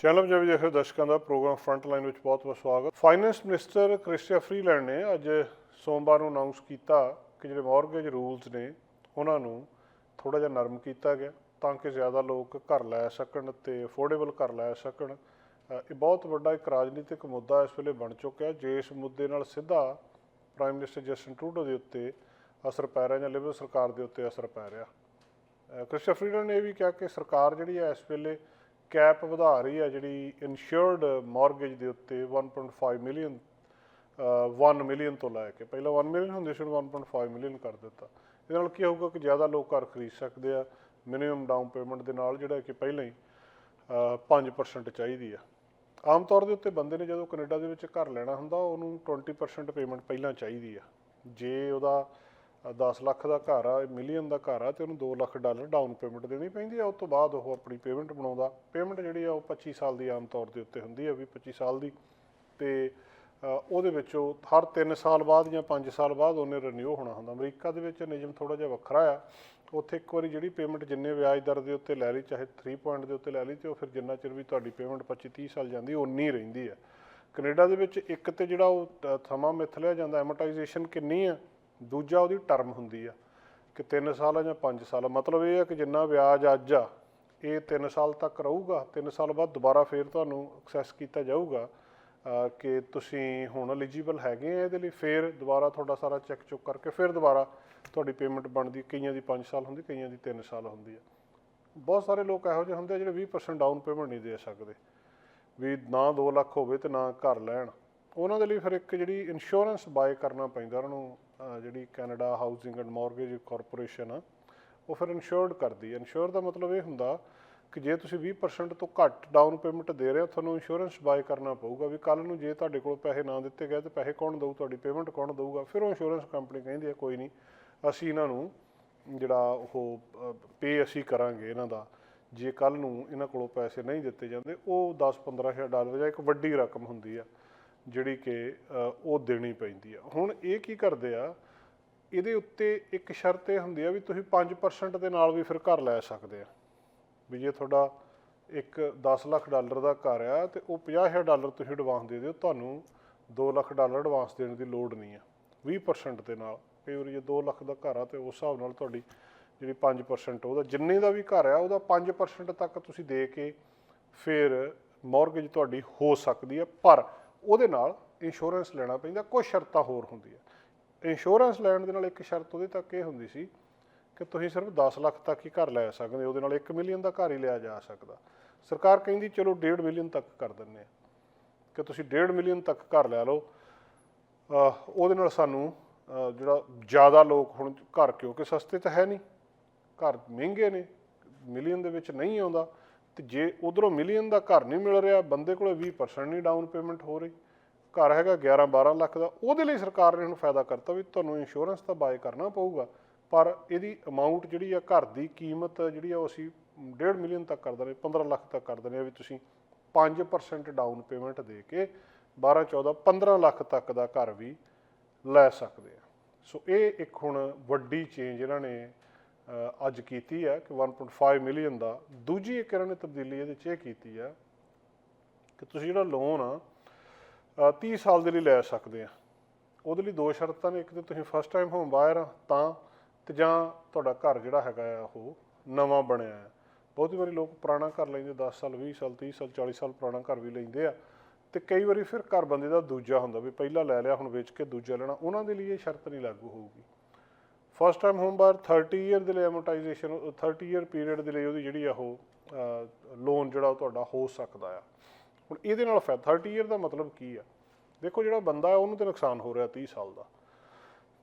Channel Punjabi ਦੇਖ ਰਹੇ ਦਰਸ਼ਕਾਂ ਦਾ ਪ੍ਰੋਗਰਾਮ ਫਰੰਟ ਲਾਈਨ ਵਿੱਚ ਬਹੁਤ-ਬਹੁਤ ਸਵਾਗਤ। ਫਾਈਨੈਂਸ ਮਿਨਿਸਟਰ ਕ੍ਰਿਸਟੀਆ ਫਰੀਲੈਂਡ ਨੇ ਅੱਜ ਸੋਮਵਾਰ ਨੂੰ ਅਨਾਉਂਸ ਕੀਤਾ ਕਿ ਜਿਹੜੇ ਮਾਰਗੇਜ ਰੂਲਸ ਨੇ, ਉਹਨਾਂ ਨੂੰ ਥੋੜਾ ਜਿਹਾ ਨਰਮ ਕੀਤਾ ਗਿਆ ਤਾਂ ਕਿ ਜ਼ਿਆਦਾ ਲੋਕ ਘਰ ਲੈ ਸਕਣ ਤੇ ਅਫੋਰਡੇਬਲ ਘਰ ਲੈ ਸਕਣ। ਇਹ ਬਹੁਤ ਵੱਡਾ ਇੱਕ ਰਾਜਨੀਤਿਕ ਮੁੱਦਾ ਇਸ ਵੇਲੇ ਬਣ ਚੁੱਕਿਆ ਜੇ ਇਸ ਮੁੱਦੇ ਨਾਲ ਸਿੱਧਾ ਪ੍ਰਾਈਮ ਮਿਨਿਸਟਰ ਜਸਟਨ ਟਰੂਡੋ ਦੇ ਉੱਤੇ ਅਸਰ ਪੈ ਰਿਹਾ ਜਾਂ ਲਿਬਰਲ ਸਰਕਾਰ ਦੇ ਉੱਤੇ ਅਸਰ ਪੈ ਰਿਹਾ। ਕ੍ਰਿਸਟੀਆ ਫਰੀਲੈਂਡ ਨੇ ਇਹ ਵੀ ਕਿਹਾ ਕਿ ਸਰਕਾਰ ਜਿਹੜੀ ਹੈ ਇਸ ਵੇਲੇ ਕੈਪ ਵਧਾ ਰਹੀ ਹੈ ਜਿਹੜੀ ਇਨਸ਼ੋਰਡ ਮਾਰਗੇਜ ਦੇ ਉੱਤੇ 1.5 ਮਿਲੀਅਨ 1 ਮਿਲੀਅਨ ਤੋਂ ਲੈ ਕੇ। ਪਹਿਲਾਂ 1 ਮਿਲੀਅਨ ਹੁੰਦੇ ਸੀ ਹੁਣ 1.5 ਮਿਲੀਅਨ ਕਰ ਦਿੱਤਾ। ਇਹਦੇ ਨਾਲ ਕੀ ਹੋਊਗਾ ਕਿ ਜ਼ਿਆਦਾ ਲੋਕ ਘਰ ਖਰੀਦ ਸਕਦੇ ਆ। ਮਿਨੀਮਮ ਡਾਊਨ ਪੇਮੈਂਟ ਦੇ ਨਾਲ ਜਿਹੜਾ ਕਿ ਪਹਿਲਾਂ ਹੀ ਅ, 5% ਚਾਹੀਦੀ ਆ। ਆਮ ਤੌਰ ਦੇ ਉੱਤੇ ਬੰਦੇ ਨੇ ਜਦੋਂ ਕੈਨੇਡਾ ਦੇ ਵਿੱਚ ਘਰ ਲੈਣਾ ਹੁੰਦਾ ਉਹਨੂੰ 20% ਪੇਮੈਂਟ ਪਹਿਲਾਂ ਚਾਹੀਦੀ ਆ। ਜੇ ਉਹਦਾ 10 ਲੱਖ ਦਾ ਘਰ ਆ ਮਿਲੀਅਨ ਦਾ ਘਰ ਆ ਤੇ ਉਹਨੂੰ 2 ਲੱਖ ਡਾਲਰ ਡਾਊਨ ਪੇਮੈਂਟ ਦੇਣੀ ਪੈਂਦੀ ਆ। ਉਸ ਤੋਂ ਬਾਅਦ ਉਹ ਆਪਣੀ ਪੇਮੈਂਟ ਬਣਾਉਂਦਾ। ਪੇਮੈਂਟ ਜਿਹੜੀ ਆ ਉਹ 25 ਸਾਲ ਦੀ ਆਮ ਤੌਰ ਦੇ ਉੱਤੇ ਹੁੰਦੀ ਆ ਵੀ 25 ਸਾਲ ਦੀ। ਤੇ ਉਹਦੇ ਵਿੱਚ ਉਹ ਹਰ 3 ਸਾਲ ਬਾਅਦ ਜਾਂ 5 ਸਾਲ ਬਾਅਦ ਉਹਨੇ ਰੀਨਿਊ ਹੋਣਾ ਹੁੰਦਾ। ਅਮਰੀਕਾ ਦੇ ਵਿੱਚ ਨਿਯਮ ਥੋੜਾ ਜਿਹਾ ਵੱਖਰਾ ਆ। ਉੱਥੇ ਇੱਕ ਵਾਰੀ ਜਿਹੜੀ ਪੇਮੈਂਟ ਜਿੰਨੇ ਵਿਆਜ ਦਰ ਦੇ ਉੱਤੇ ਲੈ ਲਈ ਚਾਹੇ 3 ਪੁਆਇੰਟ ਦੇ ਉੱਤੇ ਲੈ ਲਈ ਤੇ ਉਹ ਫਿਰ ਜਿੰਨਾ ਚਿਰ ਵੀ ਤੁਹਾਡੀ ਪੇਮੈਂਟ 25 30 ਸਾਲ ਜਾਂਦੀ ਉਨੀ ਰਹਿੰਦੀ ਆ। ਕੈਨੇਡਾ ਦੇ ਵਿੱਚ ਇੱਕ ਤੇ ਜਿਹੜਾ ਉਹ ਅ, ਸਮਾਂ ਲਿਆ ਜਾਂਦਾ ਐਮੋਰਟਾਈਜੇਸ਼ਨ ਕਿੰਨੀ ਆ ਦੂਜਾ ਉਹਦੀ ਟਰਮ ਹੁੰਦੀ ਆ ਕਿ 3 ਸਾਲ ਆ ਜਾਂ 5 ਸਾਲ ਮਤਲਬ ਇਹ ਆ ਕਿ ਜਿੰਨਾ ਵਿਆਜ ਅੱਜ ਆ, ਇਹ 3 ਸਾਲ ਤੱਕ ਰਹੂਗਾ। 3 ਸਾਲ ਬਾਅਦ ਦੁਬਾਰਾ ਫੇਰ ਤੁਹਾਨੂੰ ਐਕਸੈਸ ਕੀਤਾ ਜਾਊਗਾ ਕਿ ਤੁਸੀਂ ਹੁਣ ਐਲੀਜੀਬਲ ਹੈਗੇ ਆ ਇਹਦੇ ਲਈ, ਫੇਰ ਦੁਬਾਰਾ ਤੁਹਾਡਾ ਸਾਰਾ ਚੈੱਕ ਚੁੱਕ ਕਰਕੇ ਫੇਰ ਦੁਬਾਰਾ ਤੁਹਾਡੀ ਪੇਮੈਂਟ ਬਣਦੀ, ਕਈਆਂ ਦੀ 5 ਸਾਲ ਹੁੰਦੀ, ਕਈਆਂ ਦੀ 3 ਸਾਲ ਹੁੰਦੀ ਆ। ਬਹੁਤ ਸਾਰੇ ਲੋਕ ਇਹੋ ਜਿਹੇ ਹੁੰਦੇ ਆ ਜਿਹੜੇ 20% ਡਾਊਨ ਪੇਮੈਂਟ ਨਹੀਂ ਦੇ ਸਕਦੇ। ਵੀ ਨਾ 2 ਲੱਖ ਹੋਵੇ ਤੇ ਨਾ ਘਰ ਲੈਣ। ਉਹਨਾਂ ਦੇ ਲਈ ਫਿਰ ਇੱਕ ਜਿਹੜੀ ਇੰਸ਼ੋਰੈਂਸ ਬਾਏ ਕਰਨਾ ਪੈਂਦਾ, ਉਹਨਾਂ ਨੂੰ ਜਿਹੜੀ Canada housing and mortgage corporation ਆ, ਉਹ ਫਿਰ ਇੰਸ਼ੋਰਡ ਕਰਦੀ ਹੈ ਇੰਸ਼ੋਰ ਦਾ ਮਤਲਬ ਇਹ ਹੁੰਦਾ ਕਿ ਜੇ ਤੁਸੀਂ 20% ਤੋਂ ਘੱਟ ਡਾਊਨ ਪੇਮੈਂਟ ਦੇ ਰਹੇ ਹੋ, ਤੁਹਾਨੂੰ ਇੰਸ਼ੋਰੈਂਸ ਬਾਏ ਕਰਨਾ ਪਊਗਾ ਵੀ ਕੱਲ ਨੂੰ ਜੇ ਤੁਹਾਡੇ ਕੋਲ ਪੈਸੇ ਨਾ ਦਿੱਤੇ ਗਏ ਤਾਂ ਪੈਸੇ ਕੌਣ ਦਊ, ਤੁਹਾਡੀ ਪੇਮੈਂਟ ਕੌਣ ਦਊਗਾ? ਫਿਰ ਉਹ ਇੰਸ਼ੋਰੈਂਸ ਕੰਪਨੀ ਕਹਿੰਦੀ ਹੈ ਕੋਈ ਨਹੀਂ, ਅਸੀਂ ਇਹਨਾਂ ਨੂੰ ਜਿਹੜਾ ਉਹ ਪੇ ਅਸੀਂ ਕਰਾਂਗੇ ਇਹਨਾਂ ਦਾ। ਜੇ ਕੱਲ ਨੂੰ ਇਹਨਾਂ ਕੋਲੋਂ ਪੈਸੇ ਨਹੀਂ ਦਿੱਤੇ ਜਾਂਦੇ, ਉਹ 10-15000 ਡਾਲਰ ਜਾਂ ਇੱਕ ਵੱਡੀ ਰਕਮ ਹੁੰਦੀ ਆ। ਜਿਹੜੀ ਕਿ ਉਹ ਦੇਣੀ ਪੈਂਦੀ ਆ। ਹੁਣ ਇਹ ਕੀ ਕਰਦੇ ਆ, ਇਹਦੇ ਉੱਤੇ ਇੱਕ ਸ਼ਰਤ ਇਹ ਹੁੰਦੀ ਆ ਵੀ ਤੁਸੀਂ 5% ਦੇ ਨਾਲ ਵੀ ਫਿਰ ਘਰ ਲੈ ਸਕਦੇ ਆ। ਵੀ ਜੇ ਤੁਹਾਡਾ ਇੱਕ 10 ਲੱਖ ਡਾਲਰ ਦਾ ਘਰ ਆ ਤੇ ਉਹ 50000 ਡਾਲਰ ਤੁਸੀਂ ਐਡਵਾਂਸ ਦੇ ਦਿਓ, ਤੁਹਾਨੂੰ 2 ਲੱਖ ਡਾਲਰ ਐਡਵਾਂਸ ਦੇਣ ਦੀ ਲੋੜ ਨਹੀਂ ਆ। 20% ਦੇ ਨਾਲ, ਕਈ ਵਾਰੀ ਜੇ 2 ਲੱਖ ਦਾ ਘਰ ਆ ਤੇ ਉਸ ਹਿਸਾਬ ਨਾਲ ਤੁਹਾਡੀ ਜਿਹੜੀ 5% ਉਹਦਾ ਜਿੰਨੇ ਦਾ ਵੀ ਘਰ ਆ, ਉਹਦਾ 5% ਤੱਕ ਤੁਸੀਂ ਦੇ ਕੇ ਫਿਰ ਮਾਰਗੇਜ ਤੁਹਾਡੀ ਹੋ ਸਕਦੀ ਹੈ ਪਰ ਉਹਦੇ ਨਾਲ ਇੰਸ਼ੋਰੈਂਸ ਲੈਣਾ ਪੈਂਦਾ ਕੁਝ ਸ਼ਰਤਾਂ ਹੋਰ ਹੁੰਦੀਆਂ। ਇੰਸ਼ੋਰੈਂਸ ਲੈਣ ਦੇ ਨਾਲ ਇੱਕ ਸ਼ਰਤ ਉਹਦੇ ਤੱਕ ਇਹ ਹੁੰਦੀ ਸੀ ਕਿ ਤੁਸੀਂ ਸਿਰਫ 10 ਲੱਖ ਤੱਕ ਹੀ ਘਰ ਲੈ ਸਕਦੇ ਉਹਦੇ ਨਾਲ 1 ਮਿਲੀਅਨ ਦਾ ਘਰ ਹੀ ਲਿਆ ਜਾ ਸਕਦਾ। ਸਰਕਾਰ ਕਹਿੰਦੀ, ਚਲੋ 1.5 ਮਿਲੀਅਨ ਤੱਕ ਕਰ ਦਿੰਨੇ ਆ ਕਿ ਤੁਸੀਂ 1.5 ਮਿਲੀਅਨ ਤੱਕ ਘਰ ਲੈ ਲਓ। ਉਹਦੇ ਨਾਲ ਸਾਨੂੰ ਜਿਹੜਾ ਜ਼ਿਆਦਾ ਲੋਕ ਹੁਣ ਘਰ ਕਿਉਂਕਿ ਸਸਤੇ ਤਾਂ ਹੈ ਨਹੀਂ। ਘਰ ਮਹਿੰਗੇ ਨੇ ਮਿਲੀਅਨ ਦੇ ਵਿੱਚ ਨਹੀਂ ਆਉਂਦਾ। ਤੇ ਜੇ ਉਧਰੋਂ ਮਿਲੀਅਨ ਦਾ ਘਰ ਨਹੀਂ ਮਿਲ ਰਿਹਾ, ਬੰਦੇ ਕੋਲੇ 20% ਨਹੀਂ ਡਾਊਨ ਪੇਮੈਂਟ ਹੋ ਰਹੀ। ਘਰ ਹੈਗਾ 11 12 ਲੱਖ ਦਾ, ਉਹਦੇ ਲਈ ਸਰਕਾਰ ਨੇ ਹੁਣ ਫਾਇਦਾ ਕਰਤਾ ਵੀ ਤੁਹਾਨੂੰ ਇੰਸ਼ੋਰੈਂਸ ਤਾਂ ਬਾਏ ਕਰਨਾ ਪਊਗਾ, ਪਰ ਇਹਦੀ ਅਮਾਉਂਟ ਜਿਹੜੀ ਆ ਘਰ ਦੀ ਕੀਮਤ ਜਿਹੜੀ ਆ ਉਹ ਅਸੀਂ 1.5 ਮਿਲੀਅਨ ਤੱਕ ਕਰ ਦਿੰਦੇ 15 ਲੱਖ ਤੱਕ ਕਰ ਦਿੰਦੇ ਆ ਵੀ ਤੁਸੀਂ 5% ਡਾਊਨ ਪੇਮੈਂਟ ਦੇ ਕੇ 12 14 15 ਲੱਖ ਤੱਕ ਦਾ ਘਰ ਵੀ ਲੈ ਸਕਦੇ ਆ। ਸੋ ਇਹ ਇੱਕ ਹੁਣ ਵੱਡੀ ਚੇਂਜ ਇਹਨਾਂ ਨੇ ਅੱਜ ਕੀਤੀ ਹੈ ਕਿ 1.5 ਮਿਲੀਅਨ ਦਾ ਦੂਜੀ ਇੱਕ ਇਹਨਾਂ ਨੇ ਤਬਦੀਲੀ ਇਹਦੇ 'ਚ ਇਹ ਕੀਤੀ ਆ ਕਿ ਤੁਸੀਂ ਜਿਹੜਾ ਲੋਨ ਆ ਅ, 30 ਸਾਲ ਦੇ ਲਈ ਲੈ ਸਕਦੇ ਆ। ਉਹਦੇ ਲਈ ਦੋ ਸ਼ਰਤਾਂ ਨੇ ਇੱਕ ਤੇ ਤੁਸੀਂ ਫਸਟ ਟਾਈਮ ਹੋਮ ਬਾਇਰ ਆ ਤਾਂ ਤੇ ਜਾਂ ਤੁਹਾਡਾ ਘਰ ਜਿਹੜਾ ਹੈਗਾ ਆ ਉਹ ਨਵਾਂ ਬਣਿਆ ਹੈ। ਬਹੁਤੀ ਵਾਰੀ ਲੋਕ ਪੁਰਾਣਾ ਘਰ ਲੈਂਦੇ 10 ਸਾਲ 20 ਸਾਲ 30 ਸਾਲ 40 ਸਾਲ ਪੁਰਾਣਾ ਘਰ ਵੀ ਲੈਂਦੇ ਆ। ਤੇ ਕਈ ਵਾਰੀ ਫਿਰ ਘਰ ਬੰਦੇ ਦਾ ਦੂਜਾ ਹੁੰਦਾ ਵੀ ਪਹਿਲਾਂ ਲੈ ਲਿਆ ਹੁਣ ਵੇਚ ਕੇ ਦੂਜਾ ਲੈਣਾ ਉਹਨਾਂ ਦੇ ਲਈ ਇਹ ਸ਼ਰਤ ਨਹੀਂ ਲਾਗੂ ਹੋਊਗੀ। First time home buyer 30 year ਦੇ ਲਈ ਐਮੋਰਟਾਈਜੇਸ਼ਨ 30 ਇਅਰ ਪੀਰੀਅਡ ਦੇ ਲਈ ਉਹਦੀ ਜਿਹੜੀ ਆ ਉਹ ਲੋਨ ਜਿਹੜਾ ਉਹ ਤੁਹਾਡਾ ਹੋ ਸਕਦਾ ਆ। ਹੁਣ ਇਹਦੇ ਨਾਲ ਫਾਇਦਾ 30 ਇਅਰ ਦਾ ਮਤਲਬ ਕੀ ਆ? ਦੇਖੋ ਜਿਹੜਾ ਬੰਦਾ ਹੈ ਉਹਨੂੰ ਤੇ ਨੁਕਸਾਨ ਹੋ ਰਿਹਾ 30 ਸਾਲ ਦਾ।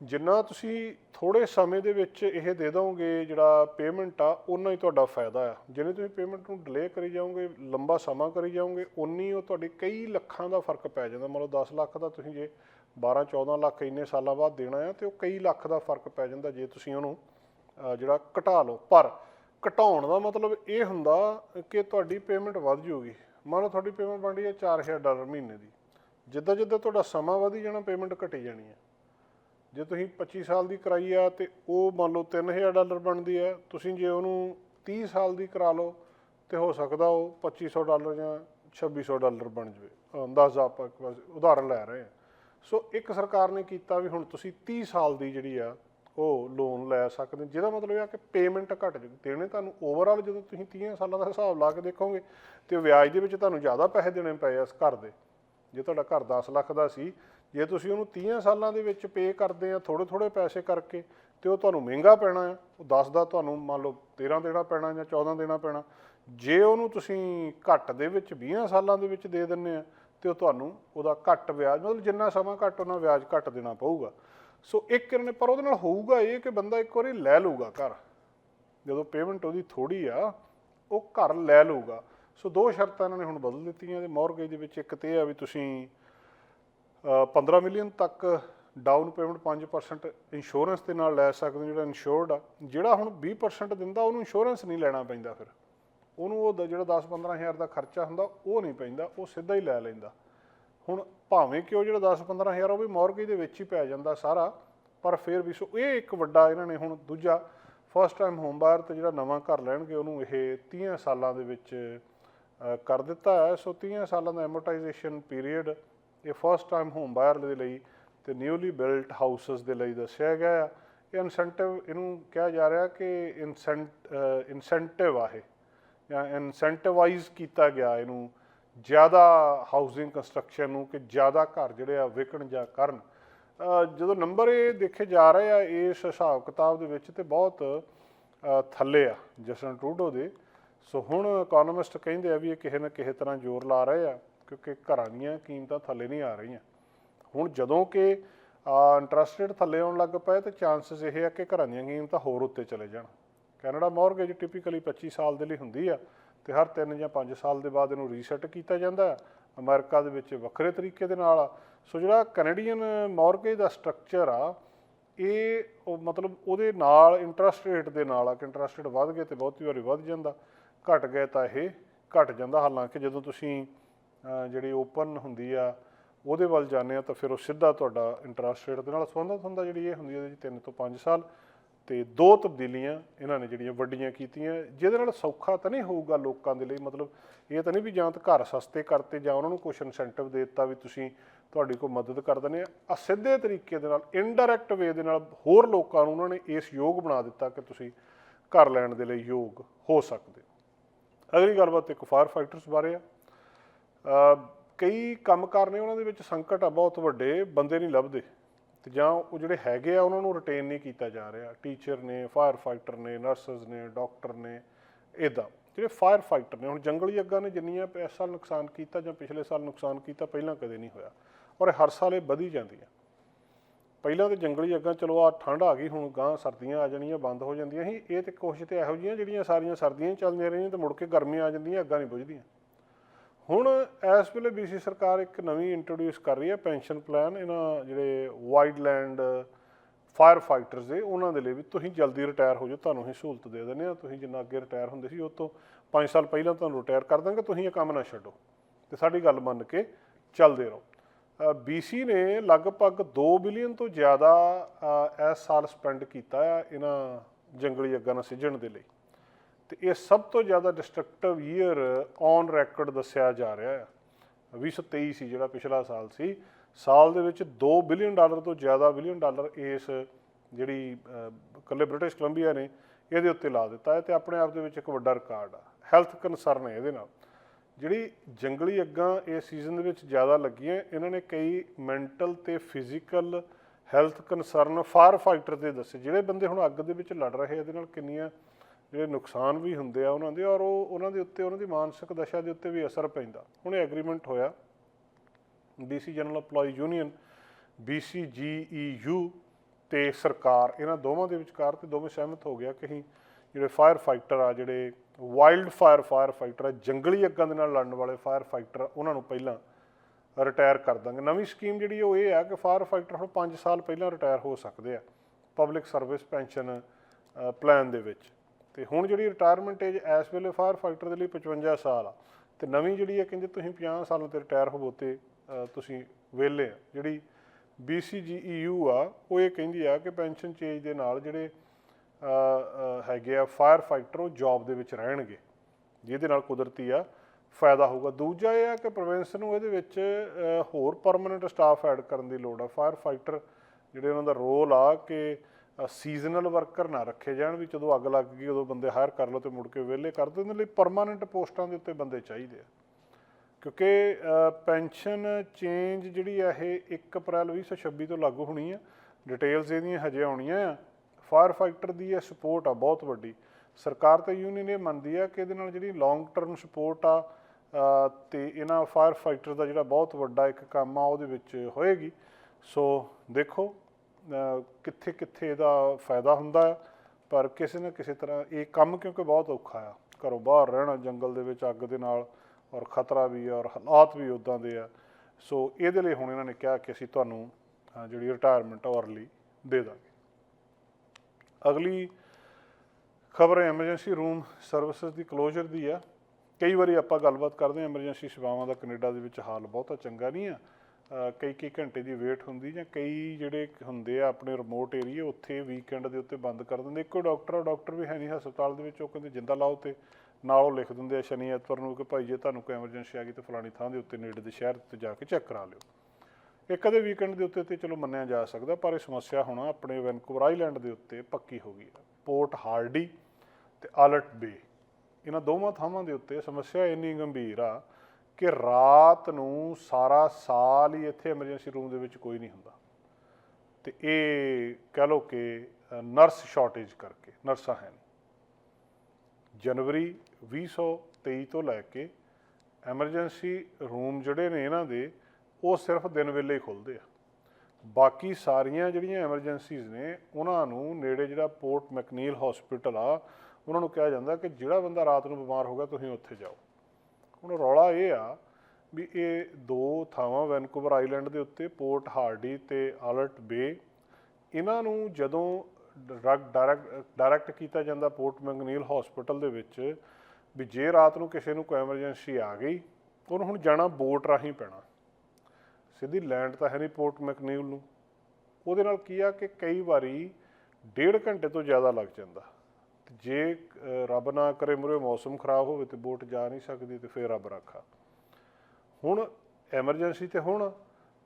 ਜਿੰਨਾ ਤੁਸੀਂ ਥੋੜੇ ਸਮੇਂ ਦੇ ਵਿੱਚ ਇਹ ਦੇ ਦੋਗੇ, ਜਿਹੜਾ ਪੇਮੈਂਟ ਆ ਉਨਾ ਹੀ ਤੁਹਾਡਾ ਫਾਇਦਾ ਆ। ਜਿਵੇਂ ਤੁਸੀਂ ਪੇਮੈਂਟ ਨੂੰ ਡਿਲੇ ਕਰੀ ਜਾਓਗੇ, ਲੰਬਾ ਸਮਾਂ ਕਰੀ ਜਾਓਗੇ ਉਨੀ ਉਹ ਤੁਹਾਡੀ ਕਈ ਲੱਖਾਂ ਦਾ ਫ਼ਰਕ ਪੈ ਜਾਂਦਾ। ਮਤਲਬ 10 ਲੱਖ ਦਾ ਤੁਸੀਂ ਜੇ 12 14 ਲੱਖ ਇੰਨੇ ਸਾਲਾਂ ਬਾਅਦ ਦੇਣਾ ਆ ਤੇ ਉਹ ਕਈ ਲੱਖ ਦਾ ਫ਼ਰਕ ਪੈ ਜਾਂਦਾ ਜੇ ਤੁਸੀਂ ਉਹਨੂੰ ਜਿਹੜਾ ਘਟਾ ਲਓ। ਪਰ ਘਟਾਉਣ ਦਾ ਮਤਲਬ ਇਹ ਹੁੰਦਾ ਕਿ ਤੁਹਾਡੀ ਪੇਮੈਂਟ ਵੱਧ ਜੂਗੀ ਮੰਨ ਲਓ ਤੁਹਾਡੀ ਪੇਮੈਂਟ ਬਣਦੀ ਹੈ 4000 ਡਾਲਰ ਮਹੀਨੇ ਦੀ। ਜਿੱਦਾਂ ਜਿੱਦਾਂ ਤੁਹਾਡਾ ਸਮਾਂ ਵਧੀ ਜਾਣਾ ਪੇਮੈਂਟ ਘਟੀ ਜਾਣੀ ਹੈ। ਜੇ ਤੁਸੀਂ 25 ਸਾਲ ਦੀ ਕਰਾਈ ਆ ਤੇ ਉਹ ਮੰਨ ਲਓ 3000 ਡਾਲਰ ਬਣਦੀ ਹੈ, ਤੁਸੀਂ ਜੇ ਉਹਨੂੰ 30 ਸਾਲ ਦੀ ਕਰਾ ਲਓ ਤੇ ਹੋ ਸਕਦਾ ਉਹ 2500 ਡਾਲਰ ਜਾਂ 2600 ਡਾਲਰ ਬਣ ਜਾਵੇ। ਅੰਦਾਜ਼ਾ ਆਪਾਂ ਇੱਕ ਬਸ ਉਦਾਹਰਨ ਲੈ ਰਹੇ ਹਾਂ। ਸੋ ਇੱਕ ਸਰਕਾਰ ਨੇ ਕੀਤਾ ਵੀ ਹੁਣ ਤੁਸੀਂ 30 ਸਾਲ ਦੀ ਜਿਹੜੀ ਆ, ਉਹ ਲੋਨ ਲੈ ਸਕਦੇ ਜਿਹਦਾ ਮਤਲਬ ਇਹ ਆ ਕਿ ਪੇਮੈਂਟ ਘਟ ਜੂ ਦੇਣੇ ਤੁਹਾਨੂੰ ਓਵਰਆਲ ਜਦੋਂ ਤੁਸੀਂ 30 ਸਾਲਾਂ ਦਾ ਹਿਸਾਬ ਲਾ ਕੇ ਦੇਖੋਗੇ, ਤੇ ਵਿਆਜ ਦੇ ਵਿੱਚ ਤੁਹਾਨੂੰ ਜ਼ਿਆਦਾ ਪੈਸੇ ਦੇਣੇ ਪਏ ਆ ਇਸ ਘਰ ਦੇ। ਜੇ ਤੁਹਾਡਾ ਘਰ 10 ਲੱਖ ਦਾ ਸੀ, ਜੇ ਤੁਸੀਂ ਉਹਨੂੰ 30 ਸਾਲਾਂ ਦੇ ਵਿੱਚ ਪੇ ਕਰਦੇ ਆ ਥੋੜੇ ਥੋੜੇ ਪੈਸੇ ਕਰਕੇ, ਤੇ ਉਹ ਤੁਹਾਨੂੰ ਮਹਿੰਗਾ ਪੈਣਾ ਆ। ਉਹ 10 ਦਾ ਤੁਹਾਨੂੰ ਮੰਨ ਲਓ 13 ਦੇਣਾ ਪੈਣਾ ਜਾਂ 14 ਦੇਣਾ ਪੈਣਾ। ਜੇ ਉਹਨੂੰ ਤੁਸੀਂ ਘੱਟ ਦੇ ਵਿੱਚ 20 ਸਾਲਾਂ ਦੇ ਵਿੱਚ ਦੇ ਦਿੰਨੇ ਆ ਤੇ ਉਹ ਤੁਹਾਨੂੰ ਉਹਦਾ ਘੱਟ ਵਿਆਜ ਮਤਲਬ ਜਿੰਨਾ ਸਮਾਂ ਘੱਟ ਉਹਨਾਂ ਵਿਆਜ ਘੱਟ ਦੇਣਾ ਪਊਗਾ। ਸੋ ਇੱਕ ਇਹਨਾਂ ਨੇ ਪਰ ਉਹਦੇ ਨਾਲ ਹੋਊਗਾ ਇਹ ਕਿ ਬੰਦਾ ਇੱਕ ਵਾਰੀ ਲੈ ਲਊਗਾ ਘਰ। ਜਦੋਂ ਪੇਮੈਂਟ ਉਹਦੀ ਥੋੜੀ ਆ ਉਹ ਘਰ ਲੈ ਲਊਗਾ। ਸੋ ਦੋ ਸ਼ਰਤਾਂ ਇਹਨਾਂ ਨੇ ਹੁਣ ਬਦਲ ਦਿੱਤੀਆਂ ਤੇ ਮੌਰਗੇਜ ਦੇ ਵਿੱਚ ਇੱਕ ਤੇ ਇਹ ਆ ਵੀ ਤੁਸੀਂ ਅ, 15 ਮਿਲੀਅਨ ਤੱਕ ਡਾਊਨ ਪੇਮੈਂਟ 5% ਇੰਸ਼ੋਰੈਂਸ ਦੇ ਨਾਲ ਲੈ ਸਕਦੇ ਹੋ ਜਿਹੜਾ ਇੰਸ਼ੋਰਡ ਆ। ਜਿਹੜਾ ਹੁਣ 20% ਦਿੰਦਾ ਉਹਨੂੰ ਇੰਸ਼ੋਰੈਂਸ ਨਹੀਂ ਲੈਣਾ ਪੈਂਦਾ ਫਿਰ। ਉਹਨੂੰ ਉਹ ਦ- ਜਿਹੜਾ 10-15 ਹਜ਼ਾਰ ਦਾ ਖਰਚਾ ਹੁੰਦਾ, ਉਹ ਨਹੀਂ ਪੈਂਦਾ, ਉਹ ਸਿੱਧਾ ਹੀ ਲੈ ਲੈਂਦਾ। ਹੁਣ ਭਾਵੇਂ ਕਿ ਉਹ ਜਿਹੜਾ 10-15 ਹਜ਼ਾਰ, ਉਹ ਵੀ ਮੌਰਗੇਜ ਦੇ ਵਿੱਚ ਹੀ ਪੈ ਜਾਂਦਾ ਸਾਰਾ, ਪਰ ਫਿਰ ਵੀ ਸੋ ਇਹ ਇੱਕ ਵੱਡਾ ਇਹਨਾਂ ਨੇ ਹੁਣ ਦੂਜਾ ਫਸਟ ਟਾਈਮ ਹੋਮ ਬਾਇਰ ਤੇ ਜਿਹੜਾ ਨਵਾਂ ਘਰ ਲੈਣਗੇ, ਉਹਨੂੰ ਇਹ 30 ਸਾਲਾਂ ਦੇ ਵਿੱਚ ਕਰ ਦਿੱਤਾ ਹੈ। ਸੋ 30 ਸਾਲਾਂ ਦਾ ਐਮੋਰਟਾਈਜੇਸ਼ਨ ਪੀਰੀਅਡ ਇਹ ਫਸਟ ਟਾਈਮ ਹੋਮ ਬਾਇਰ ਦੇ ਲਈ ਤੇ ਨਿਊਲੀ ਬਿਲਟ ਹਾਊਸਸ ਦੇ ਲਈ ਦੱਸਿਆ ਗਿਆ ਆ। ਇਹ ਇਨਸੈਂਟਿਵ ਇਹਨੂੰ ਕਿਹਾ ਜਾ ਰਿਹਾ ਕਿ ਇਨਸੈਂਟ ਇਨਸੈਂਟਿਵ ਆ ਇਹ। ਜਾਂ ਇਨਸੈਂਟਿਵਾਈਜ਼ ਕੀਤਾ ਗਿਆ ਇਹਨੂੰ, ਜ਼ਿਆਦਾ ਹਾਊਸਿੰਗ ਕੰਸਟਰਕਸ਼ਨ ਨੂੰ ਕਿ ਜ਼ਿਆਦਾ ਘਰ ਜਿਹੜੇ ਆ ਵਿਕਣ ਜਾਂ ਕਰਨ। ਜਦੋਂ ਨੰਬਰ ਇਹ ਦੇਖੇ ਜਾ ਰਹੇ ਆ, ਇਸ ਹਿਸਾਬ ਕਿਤਾਬ ਦੇ ਵਿੱਚ ਤੇ ਬਹੁਤ ਥੱਲੇ ਆ ਜਸਨ ਟਰੂਡੋ ਦੇ। ਸੋ ਹੁਣ ਇਕਨੋਮਿਸਟ ਕਹਿੰਦੇ ਆ ਵੀ ਇਹ ਕਿਸੇ ਨਾ ਕਿਸੇ ਤਰ੍ਹਾਂ ਜ਼ੋਰ ਲਾ ਰਹੇ ਆ, ਕਿਉਂਕਿ ਘਰਾਂ ਦੀਆਂ ਕੀਮਤਾਂ ਥੱਲੇ ਨਹੀਂ ਆ ਰਹੀਆਂ। ਹੁਣ ਜਦੋਂ ਕਿ ਇੰਟਰਸਟ ਰੇਟ ਥੱਲੇ ਆਉਣ ਲੱਗ ਪਏ, ਤੇ ਚਾਂਸਸ ਇਹ ਆ ਕਿ ਘਰਾਂ ਦੀਆਂ ਕੀਮਤਾਂ ਹੋਰ ਉੱਤੇ ਚਲੇ ਜਾਣ। ਕੈਨੇਡਾ ਮੌਰਗੇਜ ਟਿਪੀਕਲੀ 25 ਸਾਲ ਦੇ ਲਈ ਹੁੰਦੀ ਆ ਤੇ ਹਰ 3 ਜਾਂ 5 ਸਾਲ ਦੇ ਬਾਅਦ ਇਹਨੂੰ ਰੀਸੈਟ ਕੀਤਾ ਜਾਂਦਾ ਹੈ। ਅਮਰੀਕਾ ਦੇ ਵਿੱਚ ਵੱਖਰੇ ਤਰੀਕੇ ਦੇ ਨਾਲ ਆ। ਸੋ ਜਿਹੜਾ ਕੈਨੇਡੀਅਨ ਮੌਰਗੇਜ ਦਾ ਸਟਰਕਚਰ ਆ, ਇਹ ਉਹ ਮਤਲਬ ਉਹਦੇ ਨਾਲ ਇੰਟਰਸਟ ਰੇਟ ਦੇ ਨਾਲ ਆ ਕਿ ਇੰਟਰਸਟ ਰੇਟ ਵੱਧ ਗਏ ਤੇ ਬਹੁਤੀ ਵਾਰੀ ਵੱਧ ਜਾਂਦਾ। ਘਟ ਗਏ ਤਾਂ ਇਹ ਘਟ ਜਾਂਦਾ। ਹਾਲਾਂਕਿ ਜਦੋਂ ਤੁਸੀਂ ਜਿਹੜੀ ਓਪਨ ਹੁੰਦੀ ਆ, ਉਹਦੇ ਵੱਲ ਜਾਂਦੇ ਆ ਤਾਂ ਫਿਰ ਉਹ ਸਿੱਧਾ ਤੁਹਾਡਾ ਇੰਟਰਸਟ ਰੇਟ ਦੇ ਨਾਲ ਸੰਬੰਧਿਤ ਹੁੰਦਾ। ਜਿਹੜੀ ਇਹ ਹੁੰਦੀ ਹੈ ਜੀ ਵਿੱਚ 3 ਤੋਂ 5 ਸਾਲ। ਤੇ ਦੋ ਤਬਦੀਲੀਆਂ ਇਹਨਾਂ ਨੇ ਜਿਹੜੀਆਂ ਵੱਡੀਆਂ ਕੀਤੀਆਂ ਜਿਹਦੇ ਨਾਲ ਸੌਖਾ ਤਾਂ ਨਹੀਂ ਹੋਊਗਾ ਲੋਕਾਂ ਦੇ ਲਈ ਮਤਲਬ ਇਹ ਤਾਂ ਨਹੀਂ ਵੀ ਜਾਂ ਤਾਂ ਘਰ ਸਸਤੇ ਕਰਤੇ ਜਾਂ ਉਹਨਾਂ ਨੂੰ ਕੁਝ ਇਨਸੈਂਟਿਵ ਦੇ ਦਿੱਤਾ ਵੀ ਤੁਸੀਂ ਤੁਹਾਡੀ ਕੋਈ ਮਦਦ ਕਰ ਦਿੰਦੇ ਆ। ਆ ਸਿੱਧੇ ਤਰੀਕੇ ਦੇ ਨਾਲ ਇਨਡਾਇਰੈਕਟ ਵੇ ਦੇ ਨਾਲ ਹੋਰ ਲੋਕਾਂ ਨੂੰ ਉਹਨਾਂ ਨੇ ਇਸ ਯੋਗ ਬਣਾ ਦਿੱਤਾ ਕਿ ਤੁਸੀਂ ਘਰ ਲੈਣ ਦੇ ਲਈ ਯੋਗ ਹੋ ਸਕਦੇ ਅਗਲੀ ਗੱਲਬਾਤ ਇੱਕ ਫਾਇਰ ਫਾਈਟਰਸ ਬਾਰੇ ਆ। ਅ, ਕਈ ਕੰਮਕਾਰ ਨੇ ਉਹਨਾਂ ਦੇ ਵਿੱਚ ਸੰਕਟ ਆ ਬਹੁਤ ਵੱਡੇ ਬੰਦੇ ਨਹੀਂ ਲੱਭਦੇ। ਤੇ ਜਾਂ ਉਹ ਜਿਹੜੇ ਹੈਗੇ ਆ, ਉਹਨਾਂ ਨੂੰ ਰਿਟੇਨ ਨਹੀਂ ਕੀਤਾ ਜਾ ਰਿਹਾ। ਟੀਚਰ ਨੇ ਫਾਇਰ ਫਾਈਟਰ ਨੇ ਨਰਸਸ ਨੇ ਡਾਕਟਰ ਨੇ ਇਦਾਂ ਜਿਹੜੇ ਫਾਇਰ ਫਾਈਟਰ ਨੇ, ਹੁਣ ਜੰਗਲੀ ਅੱਗਾਂ ਨੇ ਜਿੰਨੀਆਂ ਇਸ ਸਾਲ ਨੁਕਸਾਨ ਕੀਤਾ ਜਾਂ ਪਿਛਲੇ ਸਾਲ ਨੁਕਸਾਨ ਕੀਤਾ, ਪਹਿਲਾਂ ਕਦੇ ਨਹੀਂ ਹੋਇਆ। ਔਰ ਹਰ ਸਾਲ ਇਹ ਵਧੀ ਜਾਂਦੀ ਹੈ ਪਹਿਲਾਂ ਤੇ ਜੰਗਲੀ ਅੱਗਾਂ, ਚਲੋ ਆ ਠੰਡ ਆ ਗਈ, ਹੁਣ ਗਾਂ ਸਰਦੀਆਂ ਆ ਜਾਣੀਆਂ, ਬੰਦ ਹੋ ਜਾਂਦੀਆਂ ਸੀ। ਇਹ ਤੇ ਕੋਸ਼ਿਸ਼ ਤੇ ਇਹੋ ਜਿਹੀਆਂ ਜਿਹੜੀਆਂ ਸਾਰੀਆਂ ਸਰਦੀਆਂ ਹੀ ਚੱਲਦੀਆਂ ਰਹੀਆਂ ਤੇ ਮੁੜ ਕੇ ਗਰਮੀਆਂ ਆ ਜਾਂਦੀਆਂ, ਅੱਗਾਂ ਨਹੀਂ ਬੁਝਦੀਆਂ। ਹੁਣ ਇਸ ਵੇਲੇ ਬੀਸੀ ਸਰਕਾਰ ਇੱਕ ਨਵੀਂ ਇੰਟਰੋਡਿਊਸ ਕਰ ਰਹੀ ਹੈ ਪੈਨਸ਼ਨ ਪਲਾਨ ਇਹਨਾਂ ਜਿਹੜੇ ਵਾਈਡਲੈਂਡ ਫਾਇਰ ਫਾਈਟਰਸ ਦੇ ਉਹਨਾਂ ਦੇ ਲਈ ਵੀ ਤੁਸੀਂ ਜਲਦੀ ਰਿਟਾਇਰ ਹੋ ਜਾਓ, ਤੁਹਾਨੂੰ ਅਸੀਂ ਸਹੂਲਤ ਦੇ ਦਿੰਦੇ ਆ ਤੁਸੀਂ ਜਿੰਨਾ ਅੱਗੇ ਰਿਟਾਇਰ ਹੁੰਦੇ ਸੀ, ਉਹ ਤੋਂ 5 ਸਾਲ ਪਹਿਲਾਂ ਤੁਹਾਨੂੰ ਰਿਟਾਇਰ ਕਰ ਦਾਂਗੇ। ਤੁਸੀਂ ਇਹ ਕੰਮ ਨਾ ਛੱਡੋ। ਤੇ ਸਾਡੀ ਗੱਲ ਮੰਨ ਕੇ ਚੱਲਦੇ ਰਹੋ। ਬੀਸੀ ਨੇ ਲਗਭਗ 2 ਬਿਲੀਅਨ ਤੋਂ ਜ਼ਿਆਦਾ ਇਸ ਸਾਲ ਸਪੈਂਡ ਕੀਤਾ ਆ ਇਹਨਾਂ ਜੰਗਲੀ ਅੱਗਾਂ ਨੂੰ ਸਿੱਝਣ ਦੇ ਲਈ। ਤੇ ਇਹ ਸਭ ਤੋਂ ਜ਼ਿਆਦਾ ਡਿਸਟਰਕਟਿਵ ਈਅਰ ਔਨ ਰੈਕੋਰਡ ਦੱਸਿਆ ਜਾ ਰਿਹਾ ਹੈ। 2023 ਸੀ ਜਿਹੜਾ ਪਿਛਲਾ ਸਾਲ ਸੀ। ਸਾਲ ਦੇ ਵਿੱਚ 2 ਬਿਲੀਅਨ ਡਾਲਰ ਤੋਂ ਜ਼ਿਆਦਾ ਬਿਲੀਅਨ ਡਾਲਰ ਇਸ ਜਿਹੜੀ ਅਹ, ਇਕੱਲੇ ਬ੍ਰਿਟਿਸ਼ ਕੋਲੰਬੀਆ ਨੇ ਇਹਦੇ ਉੱਤੇ ਲਾ ਦਿੱਤਾ ਹੈ ਤੇ ਆਪਣੇ ਆਪ ਦੇ ਵਿੱਚ ਇੱਕ ਵੱਡਾ ਰਿਕਾਰਡ ਆ। ਹੈਲਥ ਕਨਸਰਨ ਹੈ ਇਹਦੇ ਨਾਲ। ਜਿਹੜੀ ਜੰਗਲੀ ਅੱਗਾਂ ਇਸ ਸੀਜ਼ਨ ਦੇ ਵਿੱਚ ਜ਼ਿਆਦਾ ਲੱਗੀਆਂ ਇਹਨਾਂ ਨੇ ਕਈ ਮੈਂਟਲ ਤੇ physical health concern fire fighter 'ਤੇ ਦੱਸੇ। ਜਿਹੜੇ ਬੰਦੇ ਹੁਣ ਅੱਗ ਦੇ ਵਿੱਚ ਲੜ ਰਹੇ ਇਹਦੇ ਨਾਲ ਕਿੰਨੀਆਂ ਜਿਹੜੇ ਨੁਕਸਾਨ ਵੀ ਹੁੰਦੇ ਆ ਉਹਨਾਂ ਦੇ ਔਰ ਉਹ ਉਹਨਾਂ ਦੇ ਉੱਤੇ, ਉਹਨਾਂ ਦੀ ਮਾਨਸਿਕ ਦਸ਼ਾ ਦੇ ਉੱਤੇ ਵੀ ਅਸਰ ਪੈਂਦਾ। ਹੁਣ ਇਹ ਐਗਰੀਮੈਂਟ ਹੋਇਆ। BC general EMPLOYE union BCGEU ਤੇ ਸਰਕਾਰ, ਇਹਨਾਂ ਦੋਵਾਂ ਦੇ ਵਿਚਕਾਰ ਤੇ ਦੋਵੇਂ ਸਹਿਮਤ ਹੋ ਗਿਆ ਕਿ ਅਸੀਂ ਜਿਹੜੇ ਫਾਇਰ ਫਾਈਟਰ ਆ, ਜਿਹੜੇ ਵਾਈਲਡ ਫਾਇਰ ਫਾਇਰ ਫਾਈਟਰ ਆ, ਜੰਗਲੀ ਅੱਗਾਂ ਦੇ ਨਾਲ ਲੜਨ ਵਾਲੇ ਫਾਇਰ ਫਾਈਟਰ ਉਹਨਾਂ ਨੂੰ ਪਹਿਲਾਂ ਰਿਟਾਇਰ ਕਰ ਦਾਂਗੇ। ਨਵੀਂ ਸਕੀਮ ਜਿਹੜੀ ਉਹ ਇਹ ਆ ਕਿ ਫਾਇਰ ਫਾਈਟਰ ਹੁਣ 5 ਸਾਲ ਪਹਿਲਾਂ ਰਿਟਾਇਰ ਹੋ ਸਕਦੇ ਆ। ਪਬਲਿਕ ਸਰਵਿਸ ਪੈਨਸ਼ਨ ਪਲਾਨ ਦੇ ਵਿੱਚ। ਤੇ ਹੁਣ ਜਿਹੜੀ ਰਿਟਾਇਰਮੈਂਟ ਏਜ ਇਸ ਵੇਲੇ ਫਾਇਰ ਫਾਈਟਰ ਦੇ ਲਈ 55 ਸਾਲ ਆ, ਤੇ ਨਵੀਂ ਜਿਹੜੀ ਹੈ ਕਹਿੰਦੇ ਤੁਸੀਂ 50 ਸਾਲਾਂ ਤੇ ਰਿਟਾਇਰ ਹੋਵੋ ਤੇ ਤੁਸੀਂ ਵਿਹਲੇ ਆ। ਜਿਹੜੀ BCGEU ਆ, ਉਹ ਇਹ ਕਹਿੰਦੀ ਆ ਕਿ ਪੈਨਸ਼ਨ ਚੇਂਜ ਦੇ ਨਾਲ ਜਿਹੜੇ ਹੈਗੇ ਆ ਫਾਇਰ ਫਾਈਟਰ ਉਹ ਜੌਬ ਦੇ ਵਿੱਚ ਰਹਿਣਗੇ, ਜਿਹਦੇ ਨਾਲ ਕੁਦਰਤੀ ਆ ਫਾਇਦਾ ਹੋਊਗਾ। ਦੂਜਾ ਇਹ ਆ ਕਿ ਪ੍ਰੋਵਿੰਸ ਨੂੰ ਇਹਦੇ ਵਿੱਚ ਹੋਰ ਪਰਮਨੈਂਟ ਸਟਾਫ ਐਡ ਕਰਨ ਦੀ ਲੋੜ ਆ। ਫਾਇਰ ਫਾਈਟਰ ਜਿਹੜੇ ਉਹਨਾਂ ਦਾ ਰੋਲ ਆ ਕਿ ਸੀਜ਼ਨਲ ਵਰਕਰ ਨਾ ਰੱਖੇ ਜਾਣ ਵੀ ਜਦੋਂ ਅੱਗ ਲੱਗ ਗਈ ਉਦੋਂ ਬੰਦੇ ਹਾਇਰ ਕਰ ਲਓ ਤੇ ਮੁੜ ਕੇ ਵਿਹਲੇ ਕਰ ਦਿਓ ਇਹਨਾਂ ਲਈ ਪਰਮਾਨੈਂਟ ਪੋਸਟਾਂ ਦੇ ਉੱਤੇ ਬੰਦੇ ਚਾਹੀਦੇ ਆ। ਕਿਉਂਕਿ ਪੈਨਸ਼ਨ ਚੇਂਜ ਜਿਹੜੀ ਆ ਇਹ 1 ਅਪ੍ਰੈਲ 2026 ਤੋਂ ਲਾਗੂ ਹੋਣੀ ਆ। ਡਿਟੇਲਸ ਇਹਦੀਆਂ ਹਜੇ ਆਉਣੀਆਂ ਆ। ਫਾਇਰ ਫਾਈਟਰ ਦੀ ਇਹ ਸਪੋਰਟ ਆ ਬਹੁਤ ਵੱਡੀ। ਸਰਕਾਰ ਤੇ ਯੂਨੀਅਨ ਇਹ ਮੰਨਦੀ ਆ ਕਿ ਇਹਦੇ ਨਾਲ ਜਿਹੜੀ ਲੌਂਗ ਟਰਮ ਸਪੋਰਟ ਆ ਅ, ਤੇ ਇਹਨਾਂ ਫਾਇਰ ਫਾਈਟਰ ਦਾ ਜਿਹੜਾ ਬਹੁਤ ਵੱਡਾ ਇੱਕ ਕੰਮ ਆ ਉਹਦੇ ਵਿੱਚ ਹੋਏਗੀ। ਸੋ ਦੇਖੋ ਕਿੱਥੇ ਕਿੱਥੇ ਇਹਦਾ ਫਾਇਦਾ ਹੁੰਦਾ ਆ ਪਰ ਕਿਸੇ ਨਾ ਕਿਸੇ ਤਰ੍ਹਾਂ ਇਹ ਕੰਮ ਕਿਉਂਕਿ ਬਹੁਤ ਔਖਾ ਆ। ਘਰੋਂ ਬਾਹਰ ਰਹਿਣਾ, ਜੰਗਲ ਦੇ ਵਿੱਚ ਅੱਗ ਦੇ ਨਾਲ ਔਰ ਖਤਰਾ ਵੀ ਆ ਔਰ ਹਾਲਾਤ ਵੀ ਉਦਾਂ ਦੇ ਆ। ਸੋ ਇਹਦੇ ਲਈ ਹੁਣ ਇਹਨਾਂ ਨੇ ਕਿਹਾ ਕਿ ਅਸੀਂ ਤੁਹਾਨੂੰ ਜਿਹੜੀ ਰਿਟਾਇਰਮੈਂਟ ਅਰਲੀ ਦੇ ਦਾਂਗੇ। ਅਗਲੀ ਖਬਰ ਐਮਰਜੈਂਸੀ ਰੂਮ ਸਰਵਿਸਿਜ਼ ਦੀ ਕਲੋਜ਼ਰ ਦੀ ਆ। ਕਈ ਵਾਰੀ ਆਪਾਂ ਗੱਲਬਾਤ ਕਰਦੇ ਹਾਂ ਐਮਰਜੈਂਸੀ ਸੇਵਾਵਾਂ ਦਾ ਕੈਨੇਡਾ ਦੇ ਵਿੱਚ ਹਾਲ ਬਹੁਤਾ ਚੰਗਾ ਨਹੀਂ ਆ। ਕਈ ਕਈ ਘੰਟੇ ਦੀ ਵੇਟ ਹੁੰਦੀ ਜਾਂ ਕਈ ਜਿਹੜੇ ਹੁੰਦੇ ਆ ਆਪਣੇ ਰਿਮੋਟ ਏਰੀਆ ਉੱਥੇ ਵੀਕਐਂਡ ਦੇ ਉੱਤੇ ਬੰਦ ਕਰ ਦਿੰਦੇ। ਇੱਕੋ ਡਾਕਟਰ ਆ ਡਾਕਟਰ ਵੀ ਹੈ ਨਹੀਂ ਹਸਪਤਾਲ ਦੇ ਵਿੱਚ, ਉਹ ਕਹਿੰਦੇ ਜਿੰਦਾ ਲਾਓ ਤੇ ਨਾਲ ਉਹ ਲਿਖ ਦਿੰਦੇ ਆ, ਸ਼ਨੀ ਐਤਵਾਰ ਨੂੰ ਕਿ ਭਾਈ ਜੇ ਤੁਹਾਨੂੰ ਕੋਈ ਐਮਰਜੈਂਸੀ ਆ ਗਈ ਤਾਂ ਫਲਾਣੀ ਥਾਂ ਦੇ ਉੱਤੇ ਨੇੜੇ ਦੇ ਸ਼ਹਿਰ ਤੇ ਜਾ ਕੇ ਚੈੱਕ ਕਰਾ ਲਿਓ। ਇੱਕ ਅਦੇ ਵੀਕਐਂਡ ਦੇ ਉੱਤੇ ਤੇ ਚਲੋ ਮੰਨਿਆ ਜਾ ਸਕਦਾ, ਪਰ ਇਹ ਸਮੱਸਿਆ ਹੁਣ ਆਪਣੇ ਵੈਨਕੂਵਰ ਆਈਲੈਂਡ ਦੇ ਉੱਤੇ ਪੱਕੀ ਹੋ ਗਈ ਹੈ ਪੋਰਟ ਹਾਰਡੀ ਤੇ ਆਲਟ ਬੇ ਇਹਨਾਂ ਦੋਵਾਂ ਥਾਵਾਂ ਦੇ ਉੱਤੇ ਸਮੱਸਿਆ ਇੰਨੀ ਗੰਭੀਰ ਆ ਕਿ ਰਾਤ ਨੂੰ ਸਾਰਾ ਸਾਲ ਹੀ ਇੱਥੇ ਐਮਰਜੈਂਸੀ ਰੂਮ ਦੇ ਵਿੱਚ ਕੋਈ ਨਹੀਂ ਹੁੰਦਾ। ਤੇ ਇਹ ਕਹਿ ਲਓ ਕਿ ਨਰਸ ਸ਼ਾਰਟੇਜ ਕਰਕੇ ਨਰਸਾਂ ਹੈ ਨਹੀਂ ਜਨਵਰੀ 2023 ਤੋਂ ਲੈ ਕੇ ਐਮਰਜੈਂਸੀ ਰੂਮ ਜਿਹੜੇ ਨੇ ਇਹਨਾਂ ਦੇ, ਉਹ ਸਿਰਫ ਦਿਨ ਵੇਲੇ ਹੀ ਖੁੱਲਦੇ ਆ। ਬਾਕੀ ਸਾਰੀਆਂ ਜਿਹੜੀਆਂ ਐਮਰਜੈਂਸੀਜ਼ ਨੇ, ਉਹਨਾਂ ਨੂੰ ਨੇੜੇ ਜਿਹੜਾ ਪੋਰਟ ਮੈਕਨੀਲ ਹਸਪੀਟਲ ਆ, ਉਹਨਾਂ ਨੂੰ ਕਿਹਾ ਜਾਂਦਾ ਕਿ ਜਿਹੜਾ ਬੰਦਾ ਰਾਤ ਨੂੰ ਬਿਮਾਰ ਹੋ ਗਿਆ, ਤੁਸੀਂ ਉੱਥੇ ਜਾਓ। ਹੁਣ ਰੌਲਾ ਇਹ ਆ ਵੀ ਇਹ ਦੋ ਥਾਵਾਂ ਵੈਨਕੂਵਰ ਆਈਲੈਂਡ ਦੇ ਉੱਤੇ, ਪੋਰਟ ਹਾਰਡੀ ਤੇ ਆਲਰਟ ਬੇ, ਇਹਨਾਂ ਨੂੰ ਜਦੋਂ ਡਾਇਰੈਕਟ ਡਾਇਰੈਕਟ ਕੀਤਾ ਜਾਂਦਾ ਪੋਰਟ ਮੈਕਨੀਲ ਹਸਪੀਟਲ ਦੇ ਵਿੱਚ ਵੀ ਜੇ ਰਾਤ ਨੂੰ ਕਿਸੇ ਨੂੰ ਕੋਈ ਐਮਰਜੈਂਸੀ ਆ ਗਈ, ਉਹਨੂੰ ਹੁਣ ਜਾਣਾ ਬੋਟ ਰਾਹੀਂ ਪੈਣਾ। ਸਿੱਧੀ ਲੈਂਡ ਤਾਂ ਹੈ ਨਹੀਂ ਪੋਰਟ ਮੈਕਨੀਲ ਨੂੰ। ਉਹਦੇ ਨਾਲ ਕੀ ਆ ਕਿ ਕਈ ਵਾਰੀ ਡੇਢ ਘੰਟੇ ਤੋਂ ਜ਼ਿਆਦਾ ਲੱਗ ਜਾਂਦਾ। ਜੇ ਰੱਬ ਨਾ ਕਰੇ ਮੁਰੇ ਮੌਸਮ ਖਰਾਬ ਹੋਵੇ ਤੇ ਬੋਟ ਜਾ ਨਹੀਂ ਸਕਦੀ ਤੇ ਫੇਰ ਰੱਬ ਰੱਖਾ। ਹੁਣ ਐਮਰਜੈਂਸੀ ਤੇ ਹੁਣ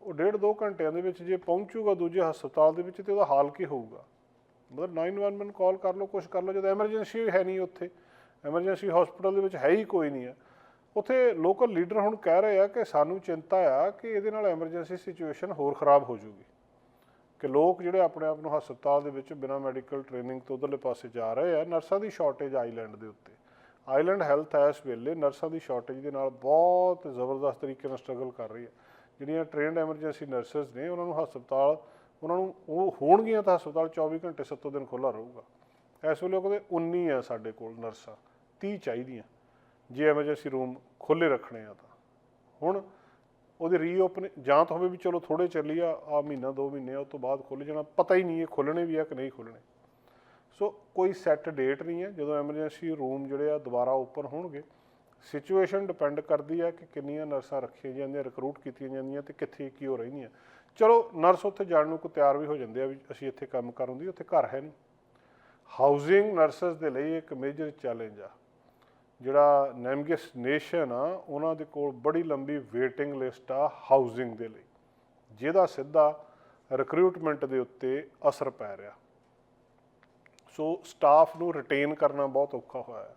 ਉਹ ਡੇਢ ਦੋ ਘੰਟਿਆਂ ਦੇ ਵਿੱਚ ਜੇ ਪਹੁੰਚੂਗਾ ਦੂਜੇ ਹਸਪਤਾਲ ਦੇ ਵਿੱਚ ਤੇ ਉਹਦਾ ਹਾਲ ਕੀ ਹੋਊਗਾ? ਮਤਲਬ 911 ਕਾਲ ਕਰ ਲਓ, ਕੁਛ ਕਰ ਲਓ, ਜਦੋਂ ਐਮਰਜੈਂਸੀ ਹੈ ਨਹੀਂ ਉੱਥੇ, ਐਮਰਜੈਂਸੀ ਹਸਪੀਟਲ ਦੇ ਵਿੱਚ ਹੈ ਹੀ ਕੋਈ ਨਹੀਂ ਆ। ਉੱਥੇ ਲੋਕਲ ਲੀਡਰ ਹੁਣ ਕਹਿ ਰਹੇ ਆ ਕਿ ਸਾਨੂੰ ਚਿੰਤਾ ਆ ਕਿ ਇਹਦੇ ਨਾਲ ਐਮਰਜੈਂਸੀ ਸਿਚੁਏਸ਼ਨ ਹੋਰ ਖਰਾਬ ਹੋ ਜਾਊਗੀ ਕਿ ਲੋਕ ਜਿਹੜੇ ਆਪਣੇ ਆਪ ਨੂੰ ਹਸਪਤਾਲ ਦੇ ਵਿੱਚ ਬਿਨਾਂ ਮੈਡੀਕਲ ਟ੍ਰੇਨਿੰਗ ਤੋਂ ਉਧਰਲੇ ਪਾਸੇ ਜਾ ਰਹੇ ਆ, ਨਰਸਾਂ ਦੀ ਸ਼ਾਰਟੇਜ ਆਈਲੈਂਡ ਦੇ ਉੱਤੇ। ਆਈਲੈਂਡ ਹੈਲਥ ਇਸ ਵੇਲੇ, ਨਰਸਾਂ ਦੀ ਸ਼ਾਰਟੇਜ ਦੇ ਨਾਲ ਬਹੁਤ ਜ਼ਬਰਦਸਤ ਤਰੀਕੇ ਨਾਲ ਸਟਰਗਲ ਕਰ ਰਹੀ ਹੈ। ਜਿਹੜੀਆਂ ਟ੍ਰੇਨਡ ਐਮਰਜੈਂਸੀ ਨਰਸਸ ਨੇ, ਉਹਨਾਂ ਨੂੰ ਹਸਪਤਾਲ, ਉਹਨਾਂ ਨੂੰ ਉਹ ਹੋਣਗੀਆਂ ਤਾਂ ਹਸਪਤਾਲ 24 ਘੰਟੇ 7 ਦਿਨ ਖੁੱਲ੍ਹਾ ਰਹੂਗਾ। ਇਸ ਵੇਲੇ ਉਹ ਕਹਿੰਦੇ 19 ਆ ਸਾਡੇ ਕੋਲ ਨਰਸਾਂ 30 ਚਾਹੀਦੀਆਂ। ਜੇ ਐਮਰਜੈਂਸੀ ਰੂਮ ਖੁੱਲੇ ਰੱਖਣੇ ਆ ਤਾਂ। ਹੁਣ ਉਹਦੇ ਰੀਓਪਨ ਜਾਂ ਤਾਂ ਹੋਵੇ ਵੀ ਚਲੋ ਥੋੜੇ ਚੱਲੀ ਆ ਆ ਮਹੀਨਾ, ਦੋ ਮਹੀਨੇ ਆ ਉਸ ਤੋਂ ਬਾਅਦ ਖੁੱਲ ਜਾਣਾ। ਪਤਾ ਹੀ ਨਹੀਂ ਇਹ ਖੁੱਲਣੇ ਵੀ ਆ ਕਿ ਨਹੀਂ ਖੁੱਲਣੇ ਸੋ ਕੋਈ ਸੈੱਟ ਡੇਟ ਨਹੀਂ ਹੈ। ਜਦੋਂ ਐਮਰਜੈਂਸੀ ਰੂਮ ਜਿਹੜੇ ਆ ਦੁਬਾਰਾ ਓਪਨ ਹੋਣਗੇ ਸਿਚੁਏਸ਼ਨ ਡਿਪੈਂਡ ਕਰਦੀ ਆ ਕਿ ਕਿੰਨੀਆਂ ਨਰਸਾਂ ਰੱਖੀਆਂ ਜਾਂਦੀਆਂ ਰਿਕਰੂਟ ਕੀਤੀਆਂ ਜਾਂਦੀਆਂ ਤੇ ਕਿੱਥੇ ਕੀ ਹੋ ਰਹਿੰਦੀਆਂ ਚਲੋ ਨਰਸ ਉੱਥੇ ਜਾਣ ਨੂੰ ਕੋ ਤਿਆਰ ਵੀ ਹੋ ਜਾਂਦੇ ਆ ਵੀ ਅਸੀਂ ਇੱਥੇ ਕੰਮ ਕਰਨ ਦੀ, ਉੱਥੇ ਘਰ ਹੈ ਨਹੀਂ। ਹਾਊਸਿੰਗ ਨਰਸਸ ਦੇ ਲਈ ਇੱਕ ਮੇਜਰ ਚੈਲੰਜ ਆ। ਜਿਹੜਾ ਨੈਮਗਿਸ ਨੇਸ਼ਨ ਆ, ਉਹਨਾਂ ਦੇ ਕੋਲ ਬੜੀ ਲੰਬੀ ਵੇਟਿੰਗ ਲਿਸਟ ਆ ਹਾਊਸਿੰਗ ਦੇ ਲਈ, ਜਿਹਦਾ ਸਿੱਧਾ ਰਿਕਰੂਟਮੈਂਟ ਦੇ ਉੱਤੇ ਅਸਰ ਪੈ ਰਿਹਾ। ਸੋ ਸਟਾਫ ਨੂੰ ਰਿਟੇਨ ਕਰਨਾ ਬਹੁਤ ਔਖਾ ਹੋਇਆ ਹੈ।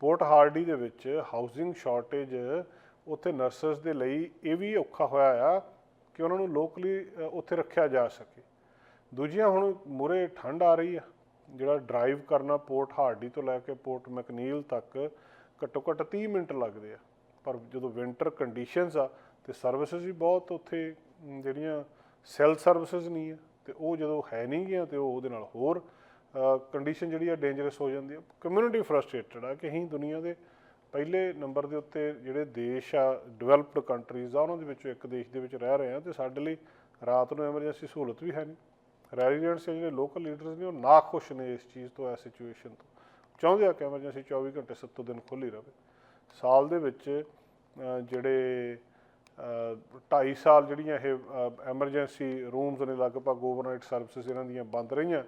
ਪੋਰਟ ਹਾਰਡੀ ਦੇ ਵਿੱਚ ਹਾਊਸਿੰਗ ਸ਼ਾਰਟੇਜ ਉੱਥੇ ਨਰਸਸ ਦੇ ਲਈ ਇਹ ਵੀ ਔਖਾ ਹੋਇਆ ਆ ਕਿ ਉਹਨਾਂ ਨੂੰ ਲੋਕਲੀ ਉੱਥੇ ਰੱਖਿਆ ਜਾ ਸਕੇ। ਦੂਜੀਆਂ ਹੁਣ ਮੁਰੇ ਠੰਡ ਆ ਰਹੀ ਆ। ਜਿਹੜਾ ਡਰਾਈਵ ਕਰਨਾ ਪੋਰਟ ਹਾਰਡੀ ਤੋਂ ਲੈ ਕੇ ਪੋਰਟ ਮੈਕਨੀਲ ਤੱਕ ਘੱਟੋ ਘੱਟ 30 ਮਿੰਟ ਲੱਗਦੇ ਆ। ਪਰ ਜਦੋਂ ਵਿੰਟਰ ਕੰਡੀਸ਼ਨਸ ਆ, ਤੇ ਸਰਵਿਸਿਜ਼ ਵੀ ਬਹੁਤ ਉੱਥੇ ਜਿਹੜੀਆਂ ਸੈਲ ਸਰਵਿਸਿਜ਼ ਨਹੀਂ ਆ, ਤੇ ਉਹ ਜਦੋਂ ਹੈ ਨਹੀਂ ਗਿਆ, ਤੇ ਉਹ ਉਹਦੇ ਨਾਲ ਹੋਰ ਕੰਡੀਸ਼ਨ ਜਿਹੜੀ ਆ ਡੇਂਜਰਸ ਹੋ ਜਾਂਦੀ ਆ। ਕਮਿਊਨਿਟੀ ਫਰਸਟ੍ਰੇਟਡ ਆ ਕਿ ਅਸੀਂ ਦੁਨੀਆ ਦੇ ਪਹਿਲੇ ਨੰਬਰ ਦੇ ਉੱਤੇ ਜਿਹੜੇ ਦੇਸ਼ ਆ ਡਿਵੈਲਪਡ ਕੰਟਰੀਜ਼ ਆ, ਉਹਨਾਂ ਦੇ ਵਿੱਚੋਂ ਇੱਕ ਦੇਸ਼ ਦੇ ਵਿੱਚ ਰਹਿ ਰਹੇ ਆ, ਤੇ ਸਾਡੇ ਲਈ ਰਾਤ ਨੂੰ ਐਮਰਜੈਂਸੀ ਸਹੂਲਤ ਵੀ ਹੈ ਨਹੀਂ। ਰੈਜ਼ੀਡੈਂਟਸ ਜਿਹੜੇ ਲੋਕਲ ਲੀਡਰਸ ਨੇ, ਉਹ ਨਾ ਖੁਸ਼ ਨੇ ਇਸ ਚੀਜ਼ ਤੋਂ, ਇਸ ਸਿਚੁਏਸ਼ਨ ਤੋਂ। ਚਾਹੁੰਦੇ ਆ ਕਿ ਐਮਰਜੈਂਸੀ 24 ਘੰਟੇ 7 ਦਿਨ ਖੁੱਲੀ ਰਹੇ। ਸਾਲ ਦੇ ਵਿੱਚ ਜਿਹੜੇ 2.5 ਸਾਲ ਜਿਹੜੀਆਂ ਇਹ ਐਮਰਜੈਂਸੀ ਰੂਮਸ ਨੇ, ਲਗਭਗ ਓਵਰਨਾਈਟ ਸਰਵਿਸਿਜ਼ ਇਹਨਾਂ ਦੀਆਂ ਬੰਦ ਰਹੀਆਂ।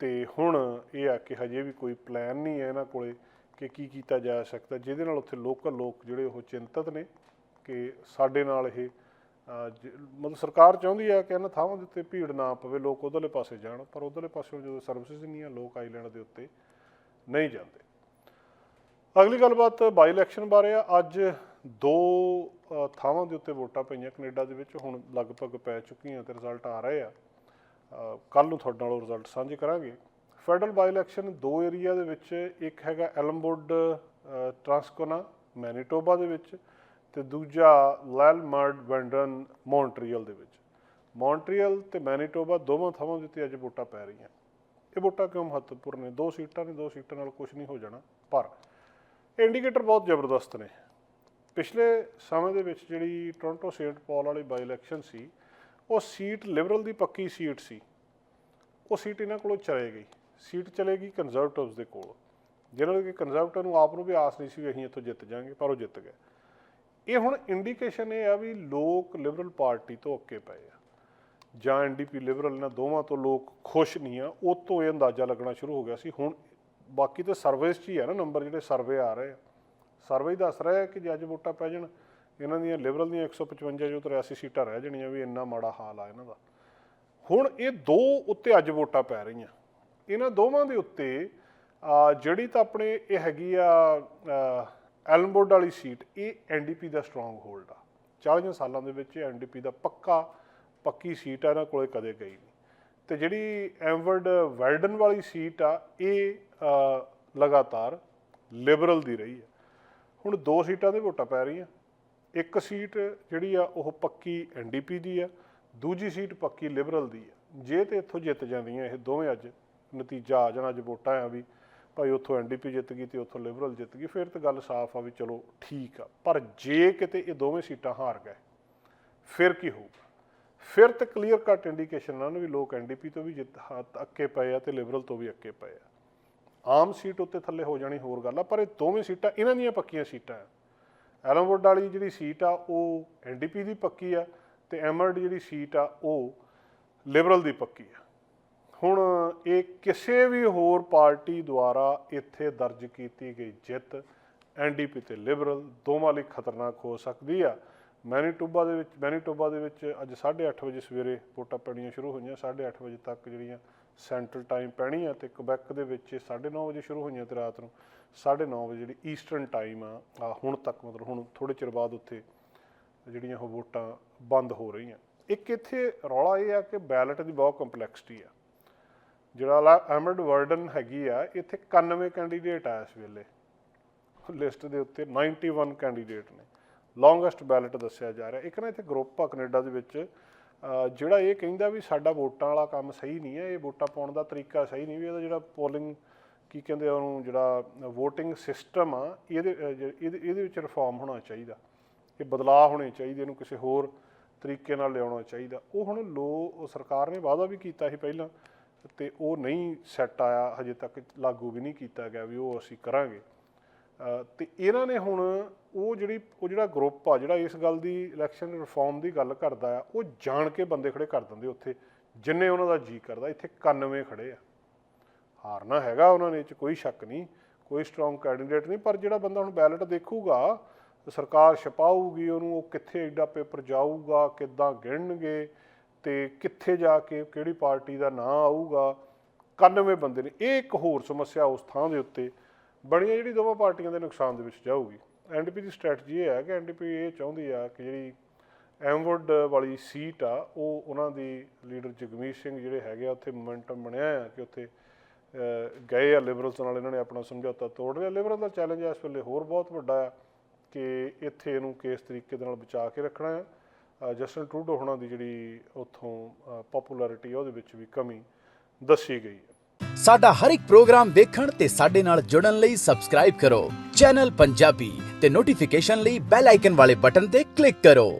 ਤੇ ਹੁਣ ਇਹ ਆ ਕਿ ਹਜੇ ਵੀ ਕੋਈ ਪਲਾਨ ਨਹੀਂ ਹੈ ਇਹਨਾਂ ਕੋਲੇ ਕਿ ਕੀ ਕੀਤਾ ਜਾ ਸਕਦਾ, ਜਿਹਦੇ ਨਾਲ ਉੱਥੇ ਲੋਕਲ ਲੋਕ ਜਿਹੜੇ ਉਹ ਚਿੰਤਤ ਨੇ ਕਿ ਸਾਡੇ ਨਾਲ ਇਹ ਮਤਲਬ ਸਰਕਾਰ ਚਾਹੁੰਦੀ ਹੈ ਕਿ ਇਹਨਾਂ ਥਾਵਾਂ ਦੇ ਉੱਤੇ ਭੀੜ ਨਾ ਪਵੇ, ਲੋਕ ਉਧਰਲੇ ਪਾਸੇ ਜਾਣ, ਪਰ ਉਧਰਲੇ ਪਾਸੇ ਜਦੋਂ ਸਰਵਿਸਿਜ਼ ਨਹੀਂ ਆ, ਲੋਕ ਆਈਲੈਂਡ ਦੇ ਉੱਤੇ ਨਹੀਂ ਜਾਂਦੇ। ਅਗਲੀ ਗੱਲਬਾਤ ਬਾਈ ਇਲੈਕਸ਼ਨ ਬਾਰੇ ਆ। ਅੱਜ ਦੋ ਥਾਵਾਂ ਦੇ ਉੱਤੇ ਵੋਟਾਂ ਪਈਆਂ ਕੈਨੇਡਾ ਦੇ ਵਿੱਚ, ਹੁਣ ਲਗਭਗ ਪੈ ਚੁੱਕੀਆਂ ਤੇ ਰਿਜ਼ਲਟ ਆ ਰਹੇ ਆ। ਕੱਲ ਨੂੰ ਤੁਹਾਡੇ ਨਾਲ ਰਿਜ਼ਲਟ ਸਾਂਝੇ ਕਰਾਂਗੇ। ਫੈਡਰਲ ਬਾਈ ਇਲੈਕਸ਼ਨ ਦੋ ਏਰੀਆ ਦੇ ਵਿੱਚ, ਇੱਕ ਹੈਗਾ ਐਲਮਬੁੱਡ ਟ੍ਰਾਂਸਕੋਨਾ ਮੈਨੀਟੋਬਾ ਦੇ ਵਿੱਚ ਤੇ ਦੂਜਾ ਲੈਲਮਰਡ ਵੈਂਡਰਨ ਮੌਂਟਰੀਅਲ ਦੇ ਵਿੱਚ। ਮੌਂਟਰੀਅਲ ਤੇ ਮੈਨੀਟੋਬਾ ਦੋਵਾਂ ਥਾਵਾਂ ਦੇ ਉੱਤੇ ਅੱਜ ਵੋਟਾਂ ਪੈ ਰਹੀਆਂ। ਇਹ ਵੋਟਾਂ ਕਿਉਂ ਮਹੱਤਵਪੂਰਨ ਨੇ? ਦੋ ਸੀਟਾਂ ਨੇ, ਦੋ ਸੀਟਾਂ ਨਾਲ ਕੁਝ ਨਹੀਂ ਹੋ ਜਾਣਾ। ਪਰ ਇੰਡੀਕੇਟਰ ਬਹੁਤ ਜ਼ਬਰਦਸਤ ਨੇ। ਪਿਛਲੇ ਸਮੇਂ ਦੇ ਵਿੱਚ ਜਿਹੜੀ ਟੋਰਾਂਟੋ ਸੇਂਟ ਪਾਲ ਵਾਲੀ ਬਾਈ ਇਲੈਕਸ਼ਨ ਸੀ, ਉਹ ਸੀਟ ਲਿਬਰਲ ਦੀ ਪੱਕੀ ਸੀਟ ਸੀ। ਉਹ ਸੀਟ ਇਹਨਾਂ ਕੋਲੋਂ ਚਲੇ ਗਈ। ਸੀਟ ਚਲੇਗੀ ਕੰਜ਼ਰਵੇਟਿਵਸ ਦੇ ਕੋਲ। ਜਿਹਨਾਂ ਕਿ ਕੰਜ਼ਰਵੇਟਿਵ ਨੂੰ ਆਪ ਨੂੰ ਵੀ ਆਸ ਨਹੀਂ ਸੀ ਵੀ ਅਸੀਂ ਇੱਥੋਂ ਜਿੱਤ ਜਾਾਂਗੇ ਪਰ ਉਹ ਜਿੱਤ ਗਏ। ਇਹ ਹੁਣ ਇੰਡੀਕੇਸ਼ਨ ਇਹ ਆ ਵੀ ਲੋਕ ਲਿਬਰਲ ਪਾਰਟੀ ਤੋਂ ਅੱਕੇ ਪਏ ਆ। ਜਾਂ ਐਨਡੀਪੀ ਲਿਬਰਲ ਇਹਨਾਂ ਦੋਵਾਂ ਤੋਂ ਲੋਕ ਖੁਸ਼ ਨਹੀਂ ਆ, ਉਹ ਤੋਂ ਇਹ ਅੰਦਾਜ਼ਾ ਲੱਗਣਾ ਸ਼ੁਰੂ ਹੋ ਗਿਆ ਸੀ। ਹੁਣ ਬਾਕੀ ਤਾਂ ਸਰਵੇਸ 'ਚ ਹੀ ਆ ਨਾ ਨੰਬਰ ਜਿਹੜੇ ਸਰਵੇ ਆ ਰਹੇ ਆ। ਸਰਵੇ ਹੀ ਦੱਸ ਰਿਹਾ ਹੈ ਕਿ ਜੇ ਅੱਜ ਵੋਟਾਂ ਪੈ ਜਾਣ, ਇਹਨਾਂ ਦੀਆਂ ਲਿਬਰਲ ਦੀਆਂ 155 ਜੋ 83 ਸੀਟਾਂ ਰਹਿ ਜਾਣੀਆਂ ਵੀ ਇੰਨਾ ਮਾੜਾ ਹਾਲ ਆ ਇਹਨਾਂ ਦਾ। ਹੁਣ ਇਹ ਦੋ ਉੱਤੇ ਅੱਜ ਵੋਟਾਂ ਪੈ ਰਹੀਆਂ। ਇਹਨਾਂ ਦੋਵਾਂ ਦੇ ਉੱਤੇ ਜਿਹੜੀ ਤਾਂ ਆਪਣੇ ਇਹ ਹੈਗੀ ਆ ਐਲਮਬੋਰਡ ਵਾਲੀ ਸੀਟ, ਇਹ ਐਨਡੀਪੀ ਦਾ ਸਟਰੋਂਗ ਹੋਲਡ ਆ। 40 ਸਾਲਾਂ ਦੇ ਵਿੱਚ ਐਨਡੀਪੀ ਦਾ ਪੱਕਾ, ਪੱਕੀ ਸੀਟ ਆ, ਇਹਨਾਂ ਕੋਲੇ ਕਦੇ ਗਈ ਨਹੀਂ। ਤੇ ਜਿਹੜੀ ਐਮਵਰਡ ਵੈਲਡਨ ਵਾਲੀ ਸੀਟ ਆ, ਇਹ ਲਗਾਤਾਰ ਲਿਬਰਲ ਦੀ ਰਹੀ ਹੈ ਹੁਣ ਦੋ ਸੀਟਾਂ ਦੇ ਵੋਟਾਂ ਪੈ ਰਹੀਆਂ। ਇੱਕ ਸੀਟ ਜਿਹੜੀ ਆ, ਉਹ ਪੱਕੀ ਐਨਡੀਪੀ ਦੀ ਆ, ਦੂਜੀ ਸੀਟ ਪੱਕੀ ਲਿਬਰਲ ਦੀ ਆ। ਜੇ ਤੇ ਇੱਥੋਂ ਜਿੱਤ ਜਾਂਦੀਆਂ ਇਹ ਦੋਵੇਂ ਅੱਜ, ਨਤੀਜਾ ਆ ਜਾਣਾ, ਅੱਜ ਵੋਟਾਂ ਆ ਵੀ। ਭਾਈ ਉੱਥੋਂ ਐਨਡੀਪੀ ਜਿੱਤ ਗਈ ਤੇ ਉੱਥੋਂ ਲਿਬਰਲ ਜਿੱਤ ਗਈ, ਫਿਰ ਤਾਂ ਗੱਲ ਸਾਫ਼ ਆ ਵੀ ਚਲੋ ਠੀਕ ਆ। ਪਰ ਜੇ ਕਿਤੇ ਇਹ ਦੋਵੇਂ ਸੀਟਾਂ ਹਾਰ ਗਏ, ਫਿਰ ਕੀ ਹੋਊਗਾ? ਫਿਰ ਤਾਂ ਕਲੀਅਰ ਕੱਟ ਇੰਡੀਕੇਸ਼ਨ ਨਾਲ ਵੀ ਲੋਕ ਐਨਡੀਪੀ ਤੋਂ ਵੀ ਜਿੱਤ ਹੱਥ ਅੱਕੇ ਪਏ ਆ ਤੇ ਲਿਬਰਲ ਤੋਂ ਵੀ ਅੱਕੇ ਪਏ ਆ। ਆਮ ਸੀਟ ਉੱਤੇ ਥੱਲੇ ਹੋ ਜਾਣੀ ਹੋਰ ਗੱਲ ਆ, ਪਰ ਇਹ ਦੋਵੇਂ ਸੀਟਾਂ, ਇਹਨਾਂ ਦੀਆਂ ਪੱਕੀਆਂ ਸੀਟਾਂ ਆ। ਐਲਮਵੁੱਡ ਵਾਲੀ ਜਿਹੜੀ ਸੀਟ ਆ, ਉਹ ਐਨਡੀਪੀ ਦੀ ਪੱਕੀ ਆ ਤੇ ਐਮਰਡ ਜਿਹੜੀ ਸੀਟ ਆ, ਉਹ ਲਿਬਰਲ ਦੀ ਪੱਕੀ ਆ। ਹੁਣ ਇਹ ਕਿਸੇ ਵੀ ਹੋਰ ਪਾਰਟੀ ਦੁਆਰਾ ਇੱਥੇ ਦਰਜ ਕੀਤੀ ਗਈ ਜਿੱਤ ਐਨਡੀਪੀ ਤੇ ਲਿਬਰਲ ਦੋਵਾਂ ਲਈ ਖਤਰਨਾਕ ਹੋ ਸਕਦੀ ਆ। ਮੈਨੀਟੋਬਾ ਦੇ ਵਿੱਚ ਮੈਨੀਟੋਬਾ ਦੇ ਵਿੱਚ ਅੱਜ 8:30 ਵਜੇ ਸਵੇਰੇ ਵੋਟਾਂ ਪੈਣੀਆਂ ਸ਼ੁਰੂ ਹੋਈਆਂ 8:30 ਵਜੇ ਤੱਕ ਜਿਹੜੀਆਂ ਸੈਂਟਰਲ ਟਾਈਮ ਪੈਣੀ ਆ ਤੇ ਕੁਬੈਕ ਦੇ ਵਿੱਚ 9:30 ਵਜੇ ਸ਼ੁਰੂ ਹੋਈਆਂ ਤੇ ਰਾਤ ਨੂੰ 9:30 ਵਜੇ ਜਿਹੜੀ ਈਸਟਰਨ ਟਾਈਮ ਆ ਆ ਹੁਣ ਤੱਕ ਮਤਲਬ ਹੁਣ ਥੋੜੇ ਚਿਰ ਬਾਅਦ ਉੱਥੇ ਜਿਹੜੀਆਂ ਉਹ ਵੋਟਾਂ ਬੰਦ ਹੋ ਰਹੀਆਂ। ਇੱਕ ਇੱਥੇ ਰੌਲਾ ਇਹ ਆ ਕਿ ਬੈਲਟ ਦੀ ਬਹੁਤ ਕੰਪਲੈਕਸਿਟੀ ਆ। ਜਿਹੜਾ ਐਮਰਡ ਵਰਡਨ ਹੈਗੀ ਆ, ਇੱਥੇ 91 ਕੈਂਡੀਡੇਟ ਆ ਇਸ ਵੇਲੇ। ਲਿਸਟ ਦੇ ਉੱਤੇ 91 ਕੈਂਡੀਡੇਟ ਨੇ। ਲੌਂਗੈਸਟ ਬੈਲਟ ਦੱਸਿਆ ਜਾ ਰਿਹਾ। ਇੱਕ ਨਾ ਇੱਥੇ ਗਰੁੱਪ ਆ ਕੈਨੇਡਾ ਦੇ ਵਿੱਚ। ਜਿਹੜਾ ਇਹ ਕਹਿੰਦਾ ਵੀ ਸਾਡਾ ਵੋਟਾਂ ਵਾਲਾ ਕੰਮ ਸਹੀ ਨਹੀਂ ਹੈ, ਇਹ ਵੋਟਾਂ ਪਾਉਣ ਦਾ ਤਰੀਕਾ ਸਹੀ ਨਹੀਂ ਵੀ ਇਹਦਾ ਜਿਹੜਾ ਪੋਲਿੰਗ ਕੀ ਕਹਿੰਦੇ ਉਹਨੂੰ, ਜਿਹੜਾ VOTING ਸਿਸਟਮ ਆ, ਇਹਦੇ, ਅਹ ਇਹਦੇ ਇਹਦੇ ਵਿੱਚ ਰਿਫਾਰਮ ਹੋਣਾ ਚਾਹੀਦਾ। ਇਹ ਬਦਲਾਅ ਹੋਣੇ ਚਾਹੀਦੇ ਇਹਨੂੰ ਕਿਸੇ ਹੋਰ ਤਰੀਕੇ ਨਾਲ ਲਿਆਉਣਾ ਚਾਹੀਦਾ। ਉਹ ਹੁਣ ਲੋ, ਸਰਕਾਰ ਨੇ ਵਾਅਦਾ ਵੀ ਕੀਤਾ ਸੀ ਪਹਿਲਾਂ ਤੇ ਉਹ ਨਹੀਂ ਸੈੱਟ ਆਇਆ ਹਜੇ ਤੱਕ ਲਾਗੂ ਵੀ ਨਹੀਂ ਕੀਤਾ ਗਿਆ ਵੀ ਉਹ ਅਸੀਂ ਕਰਾਂਗੇ। ਅ, ਤੇ ਇਹਨਾਂ ਨੇ ਹੁਣ ਉਹ ਜਿਹੜੀ ਉਹ ਜਿਹੜਾ ਗਰੁੱਪ ਆ ਜਿਹੜਾ ਇਸ ਗੱਲ ਦੀ ਇਲੈਕਸ਼ਨ ਰਿਫਾਰਮ ਦੀ ਗੱਲ ਕਰਦਾ ਆ ਉਹ ਜਾਣ ਕੇ ਬੰਦੇ ਖੜੇ ਕਰ ਦਿੰਦੇ ਉੱਥੇ ਜਿੰਨੇ ਉਹਨਾਂ ਦਾ ਜੀ ਕਰਦਾ ਇੱਥੇ 91 ਖੜੇ ਆ। ਹਾਰਨਾ ਹੈਗਾ ਉਹਨਾਂ ਨੇ ਇਹ ਚ ਕੋਈ ਸ਼ੱਕ ਨਹੀਂ ਕੋਈ ਸਟਰੋਂਗ ਕੈਂਡੀਡੇਟ ਨਹੀਂ ਪਰ ਜਿਹੜਾ ਬੰਦਾ ਹੁਣ ਬੈਲਟ ਦੇਖੂਗਾ ਸਰਕਾਰ ਛਪਾਊਗੀ ਉਹਨੂੰ ਉਹ ਕਿੱਥੇ ਐਡਾ ਪੇਪਰ ਜਾਊਗਾ ਕਿੱਦਾਂ ਗਿਣਨਗੇ ਤੇ ਕਿੱਥੇ ਜਾ ਕੇ ਕਿਹੜੀ ਪਾਰਟੀ ਦਾ ਨਾਂ ਆਊਗਾ 91 ਬੰਦੇ ਨੇ। ਇਹ ਇੱਕ ਹੋਰ ਸਮੱਸਿਆ ਉਸ ਥਾਂ ਦੇ ਉੱਤੇ ਬੜੀਆਂ ਜਿਹੜੀ ਦੋਵਾਂ ਪਾਰਟੀਆਂ ਦੇ ਨੁਕਸਾਨ ਦੇ ਵਿੱਚ ਜਾਊਗੀ। ਐਨਡੀਪੀ ਦੀ ਸਟ੍ਰੈਟਜੀ ਇਹ ਹੈ ਕਿ ਐਨਡੀਪੀ ਇਹ ਚਾਹੁੰਦੀ ਆ ਕਿ ਜਿਹੜੀ ਐਮਵੁੱਡ ਵਾਲੀ ਸੀਟ ਆ, ਉਹ ਉਹਨਾਂ ਦੀ ਲੀਡਰ ਜਗਮੀਤ ਸਿੰਘ ਜਿਹੜੇ ਹੈਗੇ ਆ, ਉੱਥੇ ਮੋਮੈਂਟਮ ਬਣਿਆ ਆ ਕਿ ਉੱਥੇ ਗਏ ਆ ਲਿਬਰਲਸ ਨਾਲ, ਇਹਨਾਂ ਨੇ ਆਪਣਾ ਸਮਝੌਤਾ ਤੋੜ ਲਿਆ। ਲਿਬਰਲ ਦਾ ਚੈਲੰਜ ਇਸ ਵੇਲੇ ਹੋਰ ਬਹੁਤ ਵੱਡਾ ਆ ਕਿ ਇੱਥੇ ਇਹਨੂੰ ਕਿਸ ਤਰੀਕੇ ਦੇ ਨਾਲ ਬਚਾ ਕੇ ਰੱਖਣਾ ਆ। ਜਸਟਨ ਟਰੂਡੋ ਹੋਣਾ ਦੀ ਜਿਹੜੀ ਉੱਥੋਂ ਪਪੂਲੈਰਿਟੀ ਉਹਦੇ ਵਿੱਚ ਵੀ ਕਮੀ ਦੱਸੀ ਗਈ ਸਾਡਾ ਹਰ ਇੱਕ ਪ੍ਰੋਗਰਾਮ ਦੇਖਣ ਤੇ ਸਾਡੇ ਨਾਲ ਜੁੜਨ ਲਈ ਸਬਸਕ੍ਰਾਈਬ ਕਰੋ। ਚੈਨਲ ਪੰਜਾਬੀ ਤੇ ਨੋਟੀਫਿਕੇਸ਼ਨ ਲਈ ਬੈਲ ਆਈਕਨ ਵਾਲੇ ਬਟਨ ਤੇ ਕਲਿੱਕ ਕਰੋ।